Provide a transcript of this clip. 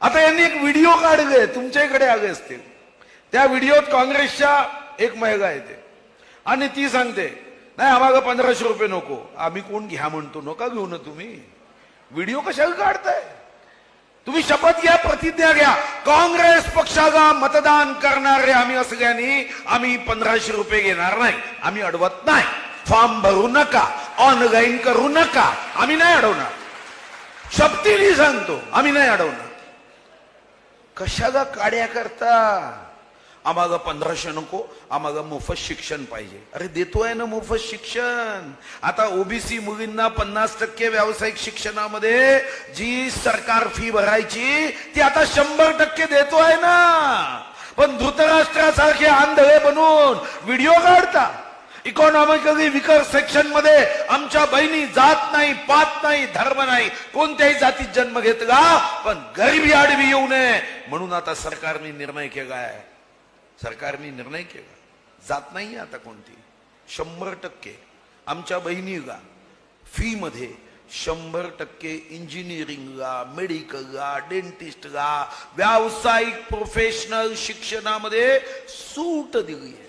आता यांनी एक व्हिडिओ काढले तुमच्याकडे आले असतील. त्या व्हिडिओत काँग्रेसच्या एक महिला येते. आणि ती सांगते नाही आम्हाला पंधराशे रुपये नको. आम्ही कोण घ्या म्हणतो? नका घेऊ ना तुम्ही. व्हिडिओ कशाला काढताय? तुम्ही शपथ घ्या प्रतिज्ञा घ्या. काँग्रेस पक्षाला मतदान करणारे आम्ही असल्याने आम्ही पंधराशे रुपये घेणार नाही. आम्ही अडवत नाही. फॉर्म भरू नका. ऑनलाईन करू नका. आम्ही नाही अडवणार. शपथीने सांगतो आम्ही नाही अडवणार. कशाला काड्या करता? आम्हाला पंधराशे नको आम्हाला मोफत शिक्षण पाहिजे. अरे देतोय ना मोफत शिक्षण. आता ओबीसी मुलींना पन्नास टक्के व्यावसायिक शिक्षणामध्ये जी सरकार फी भरायची ती आता शंभर टक्के देतोय ना. पण धृतराष्ट्रासारखे आंधळे बनून व्हिडिओ काढता. इकॉनॉमिकली विकर सेक्शनमध्ये आमच्या बहिणी जात नाही पात नाही धर्म नाही. कोणत्याही जातीत जन्म घेतला पण गरिबी आडवी येऊ नये. म्हणून आता सरकारने निर्णय केला आहे सरकारने निर्णय केला. जात नाही आता कोणती. शंभर टक्के. आमच्या बहिणीला फी मध्ये शंभर टक्के इंजिनिअरिंगला मेडिकलला डेंटिस्टला व्यावसायिक प्रोफेशनल शिक्षणामध्ये सूट दिली आहे.